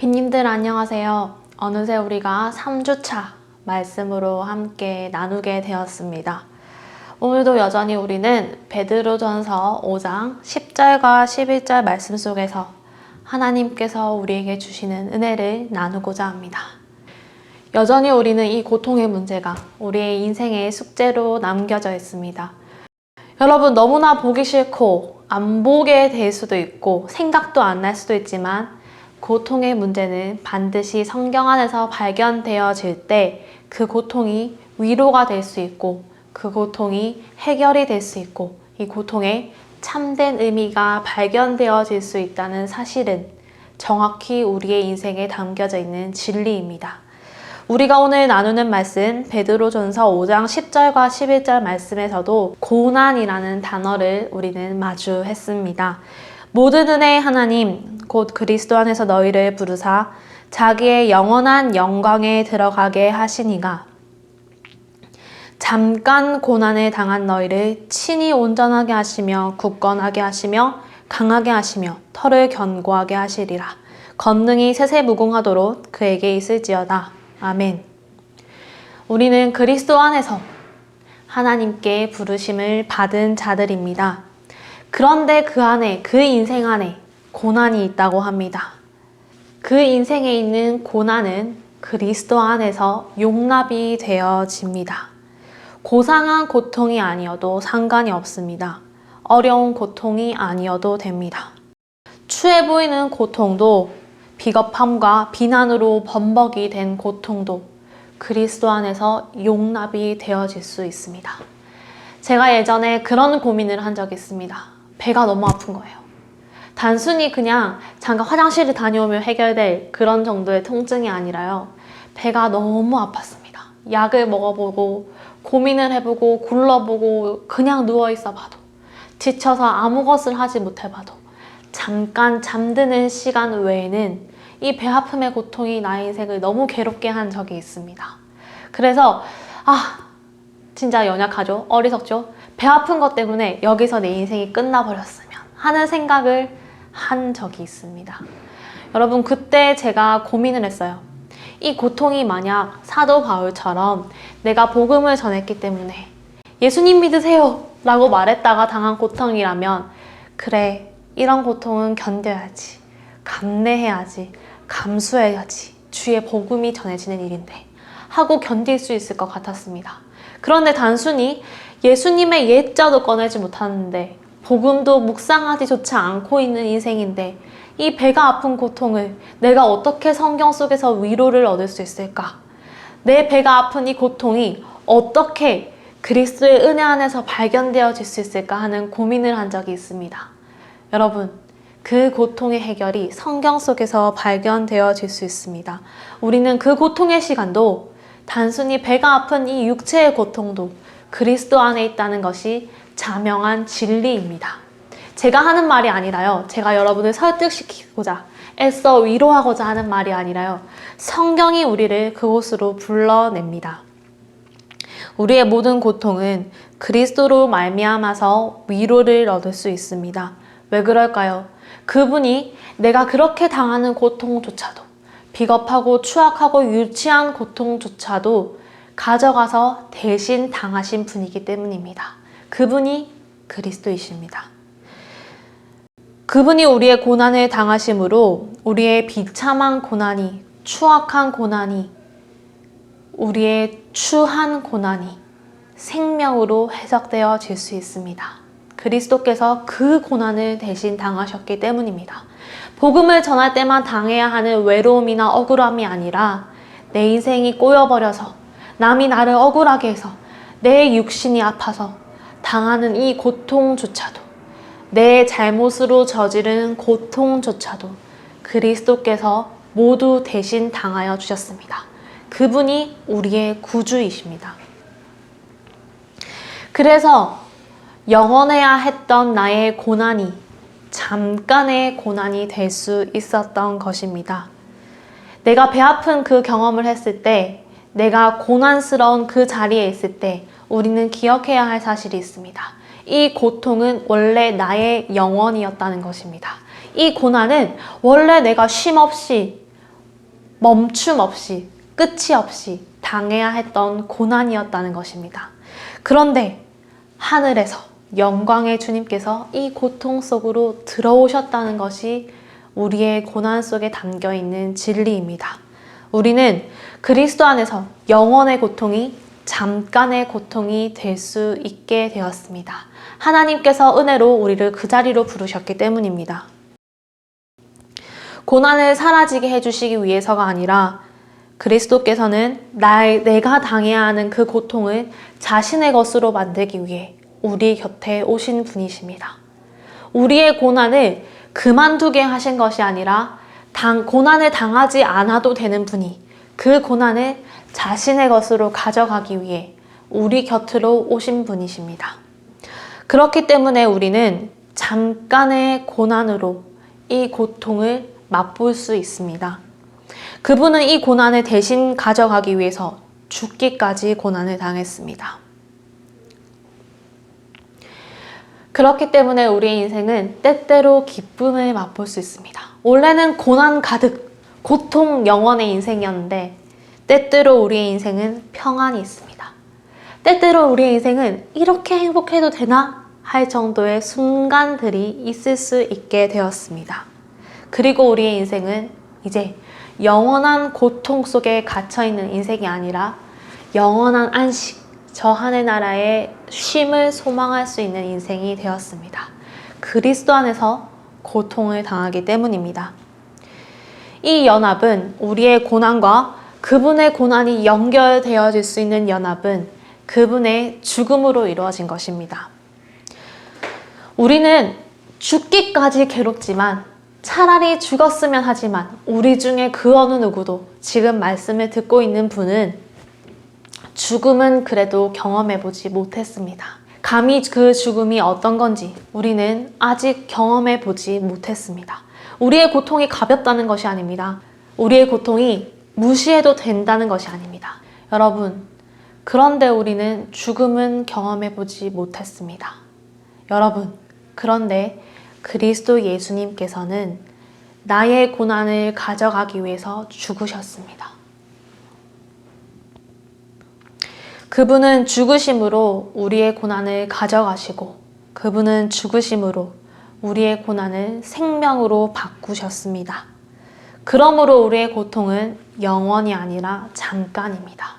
빈님들 안녕하세요. 어느새 우리가 3주차 말씀으로 함께 나누게 되었습니다. 오늘도 여전히 우리는 베드로전서 5장 10절과 11절 말씀 속에서 하나님께서 우리에게 주시는 은혜를 나누고자 합니다. 여전히 우리는 이 고통의 문제가 우리의 인생의 숙제로 남겨져 있습니다. 여러분 너무나 보기 싫고 안 보게 될 수도 있고 생각도 안 날 수도 있지만 고통의 문제는 반드시 성경 안에서 발견되어질 때 그 고통이 위로가 될 수 있고 그 고통이 해결이 될 수 있고 이 고통에 참된 의미가 발견되어질 수 있다는 사실은 정확히 우리의 인생에 담겨져 있는 진리입니다. 우리가 오늘 나누는 말씀 베드로전서 5장 10절과 11절 말씀에서도 고난이라는 단어를 우리는 마주했습니다. 모든 은혜의 하나님 곧 그리스도 안에서 너희를 부르사 자기의 영원한 영광에 들어가게 하시니가 잠깐 고난을 당한 너희를 친히 온전하게 하시며 굳건하게 하시며 강하게 하시며 털을 견고하게 하시리라. 권능이 세세무궁하도록 그에게 있을지어다. 아멘. 우리는 그리스도 안에서 하나님께 부르심을 받은 자들입니다. 그런데 그 안에, 그 인생 안에 고난이 있다고 합니다. 그 인생에 있는 고난은 그리스도 안에서 용납이 되어집니다. 고상한 고통이 아니어도 상관이 없습니다. 어려운 고통이 아니어도 됩니다. 추해 보이는 고통도 비겁함과 비난으로 범벅이 된 고통도 그리스도 안에서 용납이 되어질 수 있습니다. 제가 예전에 그런 고민을 한 적이 있습니다. 배가 너무 아픈 거예요. 단순히 그냥 잠깐 화장실을 다녀오면 해결될 그런 정도의 통증이 아니라요. 배가 너무 아팠습니다. 약을 먹어보고 고민을 해보고 굴러보고 그냥 누워있어 봐도 지쳐서 아무것을 하지 못해봐도 잠깐 잠드는 시간 외에는 이 배 아픔의 고통이 나의 인생을 너무 괴롭게 한 적이 있습니다. 그래서 아 진짜 연약하죠? 어리석죠? 배 아픈 것 때문에 여기서 내 인생이 끝나버렸으면 하는 생각을 한 적이 있습니다. 여러분 그때 제가 고민을 했어요. 이 고통이 만약 사도 바울처럼 내가 복음을 전했기 때문에 예수님 믿으세요 라고 말했다가 당한 고통이라면 그래 이런 고통은 견뎌야지 감내해야지 감수해야지 주의 복음이 전해지는 일인데 하고 견딜 수 있을 것 같았습니다. 그런데 단순히 예수님의 예자도 꺼내지 못하는데 복음도 묵상하지조차 않고 있는 인생인데 이 배가 아픈 고통을 내가 어떻게 성경 속에서 위로를 얻을 수 있을까? 내 배가 아픈 이 고통이 어떻게 그리스도의 은혜 안에서 발견되어질 수 있을까 하는 고민을 한 적이 있습니다. 여러분, 그 고통의 해결이 성경 속에서 발견되어질 수 있습니다. 우리는 그 고통의 시간도 단순히 배가 아픈 이 육체의 고통도 그리스도 안에 있다는 것이 자명한 진리입니다. 제가 하는 말이 아니라요. 제가 여러분을 설득시키고자 애써 위로하고자 하는 말이 아니라요. 성경이 우리를 그곳으로 불러냅니다. 우리의 모든 고통은 그리스도로 말미암아서 위로를 얻을 수 있습니다. 왜 그럴까요? 그분이 내가 그렇게 당하는 고통조차도 비겁하고 추악하고 유치한 고통조차도 가져가서 대신 당하신 분이기 때문입니다. 그분이 그리스도이십니다. 그분이 우리의 고난을 당하심으로 우리의 비참한 고난이, 추악한 고난이, 우리의 추한 고난이 생명으로 해석되어질 수 있습니다. 그리스도께서 그 고난을 대신 당하셨기 때문입니다. 복음을 전할 때만 당해야 하는 외로움이나 억울함이 아니라 내 인생이 꼬여버려서 남이 나를 억울하게 해서 내 육신이 아파서 당하는 이 고통조차도 내 잘못으로 저지른 고통조차도 그리스도께서 모두 대신 당하여 주셨습니다. 그분이 우리의 구주이십니다. 그래서 영원해야 했던 나의 고난이 잠깐의 고난이 될 수 있었던 것입니다. 내가 배 아픈 그 경험을 했을 때, 내가 고난스러운 그 자리에 있을 때, 우리는 기억해야 할 사실이 있습니다. 이 고통은 원래 나의 영원이었다는 것입니다. 이 고난은 원래 내가 쉼 없이 멈춤 없이 끝이 없이 당해야 했던 고난이었다는 것입니다. 그런데 하늘에서 영광의 주님께서 이 고통 속으로 들어오셨다는 것이 우리의 고난 속에 담겨 있는 진리입니다. 우리는 그리스도 안에서 영원의 고통이 잠깐의 고통이 될 수 있게 되었습니다. 하나님께서 은혜로 우리를 그 자리로 부르셨기 때문입니다. 고난을 사라지게 해주시기 위해서가 아니라 그리스도께서는 나, 내가 당해야 하는 그 고통을 자신의 것으로 만들기 위해 우리 곁에 오신 분이십니다. 우리의 고난을 그만두게 하신 것이 아니라 당, 고난을 당하지 않아도 되는 분이 그 고난을 자신의 것으로 가져가기 위해 우리 곁으로 오신 분이십니다. 그렇기 때문에 우리는 잠깐의 고난으로 이 고통을 맛볼 수 있습니다. 그분은 이 고난을 대신 가져가기 위해서 죽기까지 고난을 당했습니다. 그렇기 때문에 우리의 인생은 때때로 기쁨을 맛볼 수 있습니다. 원래는 고난 가득, 고통 영원의 인생이었는데 때때로 우리의 인생은 평안이 있습니다. 때때로 우리의 인생은 이렇게 행복해도 되나 할 정도의 순간들이 있을 수 있게 되었습니다. 그리고 우리의 인생은 이제 영원한 고통 속에 갇혀 있는 인생이 아니라 영원한 안식, 저 하늘 나라의 쉼을 소망할 수 있는 인생이 되었습니다. 그리스도 안에서 고통을 당하기 때문입니다. 이 연합은 우리의 고난과 그분의 고난이 연결되어질 수 있는 연합은 그분의 죽음으로 이루어진 것입니다. 우리는 죽기까지 괴롭지만 차라리 죽었으면 하지만 우리 중에 그 어느 누구도 지금 말씀을 듣고 있는 분은 죽음은 그래도 경험해보지 못했습니다. 감히 그 죽음이 어떤 건지 우리는 아직 경험해보지 못했습니다. 우리의 고통이 가볍다는 것이 아닙니다. 우리의 고통이 무시해도 된다는 것이 아닙니다. 여러분, 그런데 우리는 죽음은 경험해보지 못했습니다. 여러분, 그런데 그리스도 예수님께서는 나의 고난을 가져가기 위해서 죽으셨습니다. 그분은 죽으심으로 우리의 고난을 가져가시고 그분은 죽으심으로 우리의 고난을 생명으로 바꾸셨습니다. 그러므로 우리의 고통은 영원이 아니라 잠깐입니다.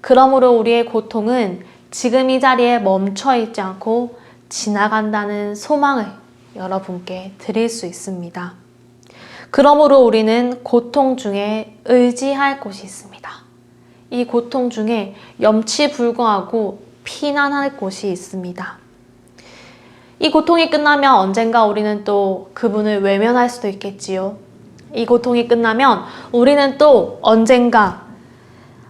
그러므로 우리의 고통은 지금 이 자리에 멈춰 있지 않고 지나간다는 소망을 여러분께 드릴 수 있습니다. 그러므로 우리는 고통 중에 의지할 곳이 있습니다. 이 고통 중에 염치 불구하고 피난할 곳이 있습니다. 이 고통이 끝나면 언젠가 우리는 또 그분을 외면할 수도 있겠지요. 이 고통이 끝나면 우리는 또 언젠가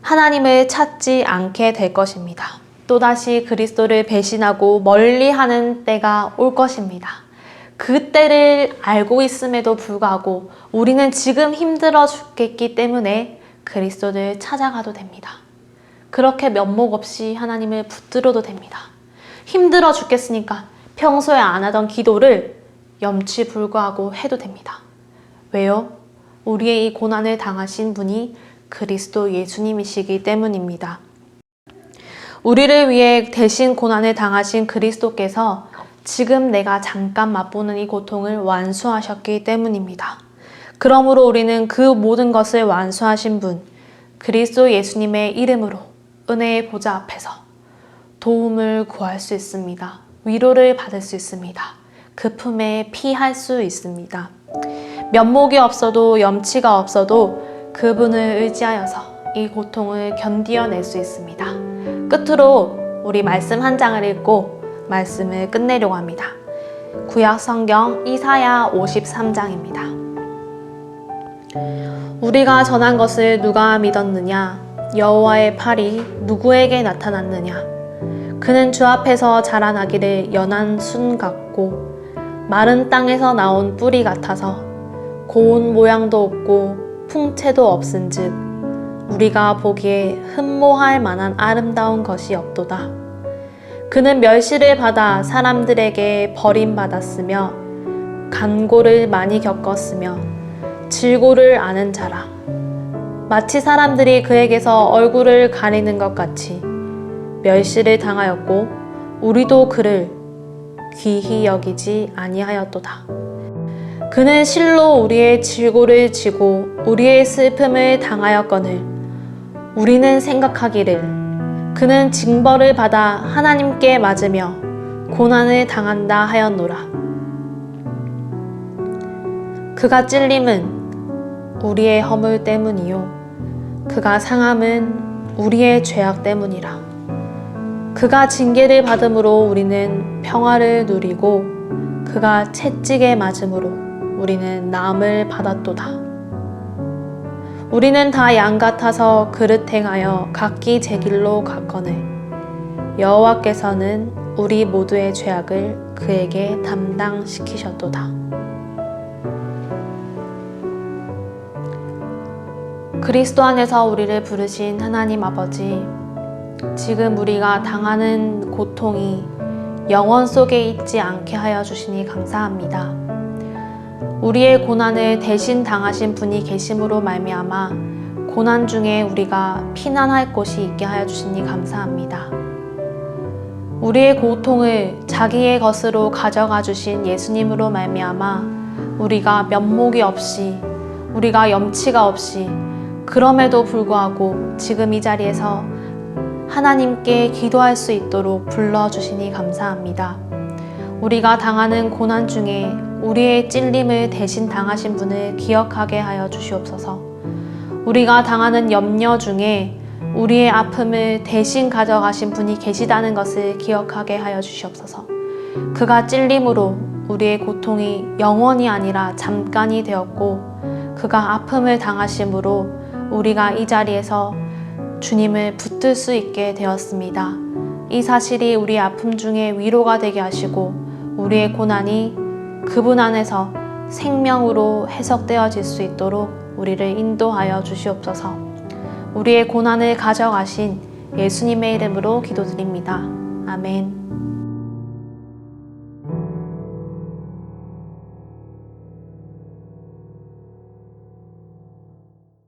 하나님을 찾지 않게 될 것입니다. 또다시 그리스도를 배신하고 멀리 하는 때가 올 것입니다. 그 때를 알고 있음에도 불구하고 우리는 지금 힘들어 죽겠기 때문에 그리스도를 찾아가도 됩니다. 그렇게 면목 없이 하나님을 붙들어도 됩니다. 힘들어 죽겠으니까 평소에 안 하던 기도를 염치 불구하고 해도 됩니다. 왜요? 우리의 이 고난을 당하신 분이 그리스도 예수님이시기 때문입니다. 우리를 위해 대신 고난을 당하신 그리스도께서 지금 내가 잠깐 맛보는 이 고통을 완수하셨기 때문입니다. 그러므로 우리는 그 모든 것을 완수하신 분, 그리스도 예수님의 이름으로 은혜의 보좌 앞에서 도움을 구할 수 있습니다. 위로를 받을 수 있습니다. 그 품에 피할 수 있습니다. 면목이 없어도 염치가 없어도 그분을 의지하여서 이 고통을 견디어낼 수 있습니다. 끝으로 우리 말씀 한 장을 읽고 말씀을 끝내려고 합니다. 구약 성경 이사야 53장입니다. 우리가 전한 것을 누가 믿었느냐? 여호와의 팔이 누구에게 나타났느냐? 그는 주 앞에서 자라나기를 연한 순 같고 마른 땅에서 나온 뿌리 같아서 고운 모양도 없고 풍채도 없은즉 우리가 보기에 흠모할 만한 아름다운 것이 없도다. 그는 멸시를 받아 사람들에게 버림받았으며 간고를 많이 겪었으며 질고를 아는 자라. 마치 사람들이 그에게서 얼굴을 가리는 것 같이 멸시를 당하였고 우리도 그를 귀히 여기지 아니하였도다. 그는 실로 우리의 질고를 지고 우리의 슬픔을 당하였거늘 우리는 생각하기를 그는 징벌을 받아 하나님께 맞으며 고난을 당한다 하였노라. 그가 찔림은 우리의 허물 때문이요. 그가 상함은 우리의 죄악 때문이라. 그가 징계를 받음으로 우리는 평화를 누리고 그가 채찍에 맞음으로 우리는 나음을 받았도다. 우리는 다 양 같아서 그릇 행하여 각기 제 길로 갔거늘 여호와께서는 우리 모두의 죄악을 그에게 담당시키셨도다. 그리스도 안에서 우리를 부르신 하나님 아버지, 지금 우리가 당하는 고통이 영원 속에 있지 않게 하여 주시니 감사합니다. 우리의 고난을 대신 당하신 분이 계심으로 말미암아 고난 중에 우리가 피난할 곳이 있게 하여 주시니 감사합니다. 우리의 고통을 자기의 것으로 가져가 주신 예수님으로 말미암아 우리가 면목이 없이 우리가 염치가 없이 그럼에도 불구하고 지금 이 자리에서 하나님께 기도할 수 있도록 불러 주시니 감사합니다. 우리가 당하는 고난 중에 우리의 찔림을 대신 당하신 분을 기억하게 하여 주시옵소서. 우리가 당하는 염려 중에 우리의 아픔을 대신 가져가신 분이 계시다는 것을 기억하게 하여 주시옵소서. 그가 찔림으로 우리의 고통이 영원이 아니라 잠깐이 되었고, 그가 아픔을 당하심으로 우리가 이 자리에서 주님을 붙들 수 있게 되었습니다. 이 사실이 우리 아픔 중에 위로가 되게 하시고, 우리의 고난이 그분 안에서 생명으로 해석되어질 수 있도록 우리를 인도하여 주시옵소서. 우리의 고난을 가져가신 예수님의 이름으로 기도드립니다. 아멘.